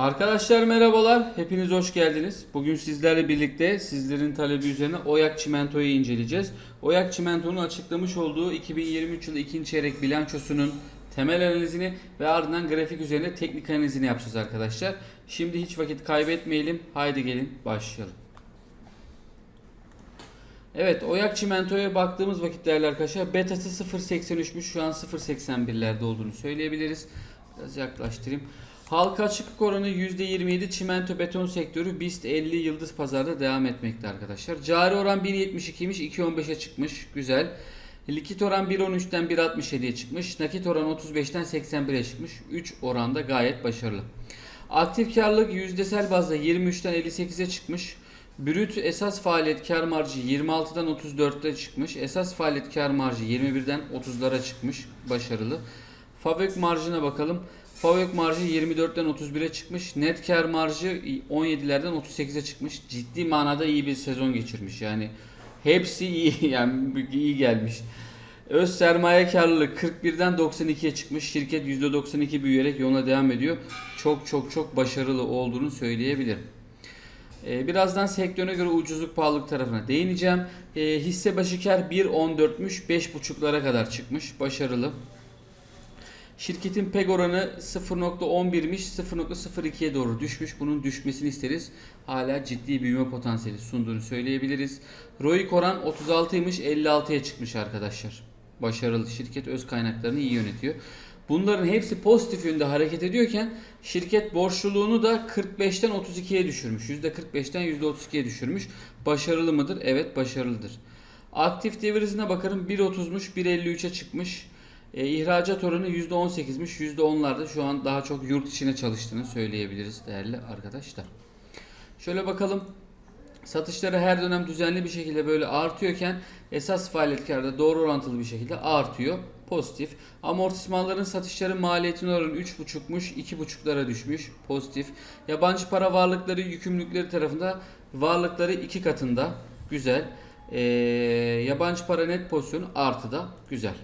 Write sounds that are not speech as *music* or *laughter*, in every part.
Arkadaşlar merhabalar. Hepiniz hoş geldiniz. Bugün sizlerle birlikte sizlerin talebi üzerine Oyak Çimento'yu inceleyeceğiz. Oyak Çimento'nun açıklamış olduğu 2023 yılı ikinci çeyrek bilançosunun temel analizini ve ardından grafik üzerine teknik analizini yapacağız arkadaşlar. Şimdi hiç vakit kaybetmeyelim. Haydi gelin başlayalım. Evet Oyak Çimento'ya baktığımız vakit değerli arkadaşlar betası 0.83'müş şu an 0.81'lerde olduğunu söyleyebiliriz. Biraz yaklaştırayım. Halka açıklık oranı %27 çimento beton sektörü BIST 50 yıldız pazarda devam etmekte arkadaşlar. Cari oran 1.72'ymiş 2.15'e çıkmış güzel. Likit oran 1.13'ten 1.67'ye çıkmış. Nakit oran 35'ten 81'e çıkmış. 3 oranda gayet başarılı. Aktif karlılık yüzdesel bazda 23'ten 58'e çıkmış. Brüt esas faaliyet kar marjı 26'dan 34'te çıkmış. Esas faaliyet kar marjı 21'den 30'lara çıkmış. Başarılı. Fabrik marjına bakalım. Fabrik marjı 24'ten 31'e çıkmış. Net kar marjı 17'lerden 38'e çıkmış. Ciddi manada iyi bir sezon geçirmiş. Yani hepsi iyi *laughs* yani iyi gelmiş. Öz sermaye karlılığı 41'den 92'ye çıkmış. Şirket %92 büyüyerek yoluna devam ediyor. Çok çok çok başarılı olduğunu söyleyebilirim. Ee, Birazdan sektörüne göre ucuzluk pahalılık tarafına değineceğim. Ee, hisse başı kar 1.14'müş 5.5'lara kadar çıkmış. Başarılı. Şirketin PEG oranı 0.11'miş 0.02'ye doğru düşmüş. Bunun düşmesini isteriz. Hala ciddi büyüme potansiyeli sunduğunu söyleyebiliriz. ROIC oran 36'ymış 56'ya çıkmış arkadaşlar. Başarılı şirket öz kaynaklarını iyi yönetiyor. Bunların hepsi pozitif yönde hareket ediyorken şirket borçluluğunu da 45'ten 32'ye düşürmüş. %45'ten %32'ye düşürmüş. Başarılı mıdır? Evet başarılıdır. Aktif devir hızına bakarım 1.30'muş 1.53'e çıkmış. E, ihracat oranı %18'miş. %10'larda şu an daha çok yurt içine çalıştığını söyleyebiliriz değerli arkadaşlar. Şöyle bakalım. Satışları her dönem düzenli bir şekilde böyle artıyorken esas faaliyetkarda doğru orantılı bir şekilde artıyor. Pozitif. Amortismanların satışları maliyetine oranı 3.5'muş 2.5'lara düşmüş. Pozitif. Yabancı para varlıkları yükümlülükleri tarafında varlıkları iki katında. Güzel. Ee, yabancı para net pozisyonu artıda. Güzel.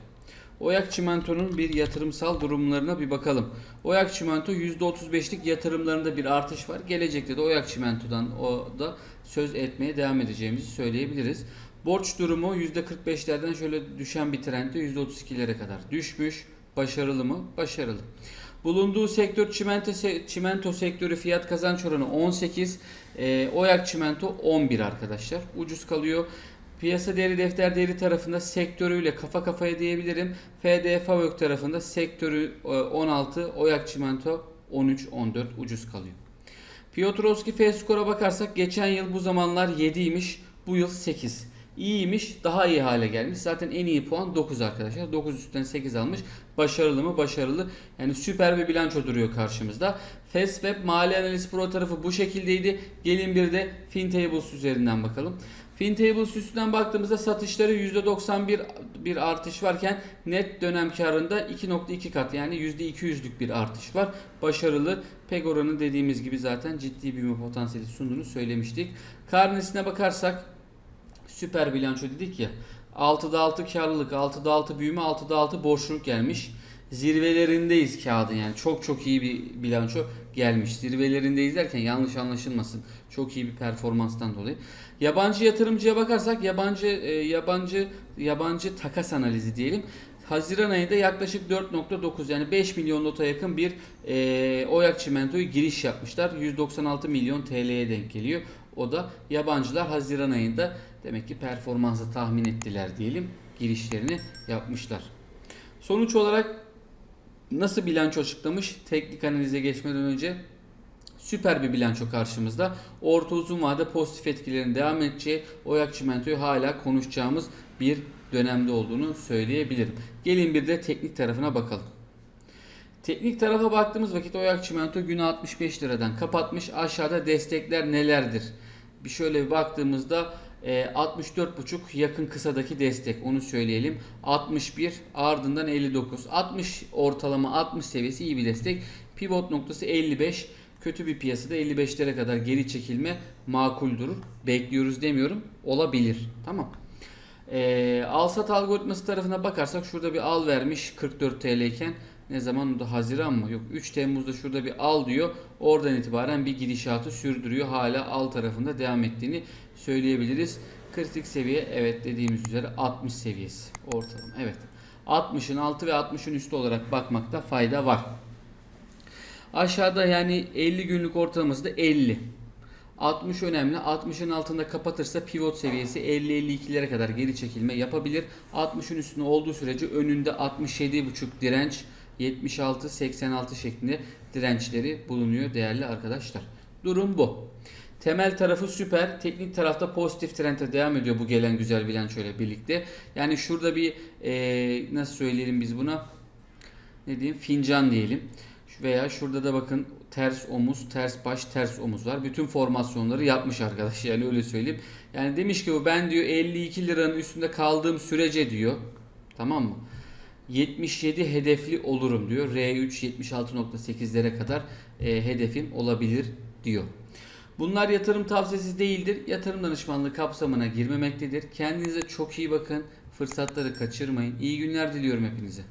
Oyak Çimento'nun bir yatırımsal durumlarına bir bakalım. Oyak Çimento %35'lik yatırımlarında bir artış var. Gelecekte de Oyak Çimento'dan o da söz etmeye devam edeceğimizi söyleyebiliriz. Borç durumu %45'lerden şöyle düşen bir trendde %32'lere kadar düşmüş. Başarılı mı? Başarılı. Bulunduğu sektör çimento, çimento sektörü fiyat kazanç oranı 18. E, Oyak Çimento 11 arkadaşlar. Ucuz kalıyor. Piyasa değeri defter değeri tarafında sektörüyle kafa kafaya diyebilirim. FD Favök tarafında sektörü e, 16, Oyak Çimento 13-14 ucuz kalıyor. Piotrowski F-Score'a bakarsak geçen yıl bu zamanlar 7'ymiş, bu yıl 8. İyiymiş, daha iyi hale gelmiş. Zaten en iyi puan 9 arkadaşlar. 9 üstten 8 almış. Başarılı mı? Başarılı. Yani süper bir bilanço duruyor karşımızda. Fastweb Mali Analiz Pro tarafı bu şekildeydi. Gelin bir de FinTables üzerinden bakalım. FinTables üstünden baktığımızda satışları %91 bir artış varken net dönem karında 2.2 kat yani %200'lük bir artış var. Başarılı. PEG oranı dediğimiz gibi zaten ciddi büyüme potansiyeli sunduğunu söylemiştik. Karnesine bakarsak süper bilanço dedik ya. 6'da 6 karlılık, 6'da 6 büyüme, 6'da 6 borçluluk gelmiş. Zirvelerindeyiz kağıdın yani çok çok iyi bir bilanço gelmiş. Zirvelerindeyiz derken yanlış anlaşılmasın. Çok iyi bir performanstan dolayı. Yabancı yatırımcıya bakarsak yabancı e, yabancı yabancı takas analizi diyelim. Haziran ayında yaklaşık 4.9 yani 5 milyon nota yakın bir e, Oyak Çimento'yu giriş yapmışlar. 196 milyon TL'ye denk geliyor. O da yabancılar Haziran ayında demek ki performansı tahmin ettiler diyelim. Girişlerini yapmışlar. Sonuç olarak nasıl bilanço açıklamış? Teknik analize geçmeden önce süper bir bilanço karşımızda. Orta uzun vade pozitif etkilerin devam edeceği Oyak Çimento'yu hala konuşacağımız bir dönemde olduğunu söyleyebilirim. Gelin bir de teknik tarafına bakalım. Teknik tarafa baktığımız vakit Oyak Çimento günü 65 liradan kapatmış. Aşağıda destekler nelerdir? Bir şöyle bir baktığımızda 64.5 yakın kısadaki destek onu söyleyelim. 61 ardından 59. 60 ortalama 60 seviyesi iyi bir destek. Pivot noktası 55. Kötü bir piyasada 55'lere kadar geri çekilme makul durur. Bekliyoruz demiyorum. Olabilir. Tamam. E, al sat algoritması tarafına bakarsak şurada bir al vermiş 44 TL iken Ne zaman? Da Haziran mı? Yok 3 Temmuz'da şurada bir al diyor. Oradan itibaren bir gidişatı sürdürüyor. Hala al tarafında devam ettiğini söyleyebiliriz. Kritik seviye evet dediğimiz üzere 60 seviyesi ortalama. Evet. 60'ın altı ve 60'ın üstü olarak bakmakta fayda var. Aşağıda yani 50 günlük ortalaması da 50. 60 önemli. 60'ın altında kapatırsa pivot seviyesi 50-52'lere kadar geri çekilme yapabilir. 60'ın üstünde olduğu sürece önünde 67,5 direnç 76-86 şeklinde dirençleri bulunuyor değerli arkadaşlar. Durum bu. Temel tarafı süper. Teknik tarafta pozitif trende devam ediyor bu gelen güzel bilançoyla birlikte. Yani şurada bir eee, nasıl söyleyelim biz buna? Ne diyeyim? Fincan diyelim. Veya şurada da bakın ters omuz, ters baş, ters omuz var. Bütün formasyonları yapmış arkadaş yani öyle söyleyeyim. Yani demiş ki bu ben diyor 52 liranın üstünde kaldığım sürece diyor. Tamam mı? 77 hedefli olurum diyor. R3 76.8'lere kadar e, hedefim olabilir diyor. Bunlar yatırım tavsiyesi değildir. Yatırım danışmanlığı kapsamına girmemektedir. Kendinize çok iyi bakın. Fırsatları kaçırmayın. İyi günler diliyorum hepinize.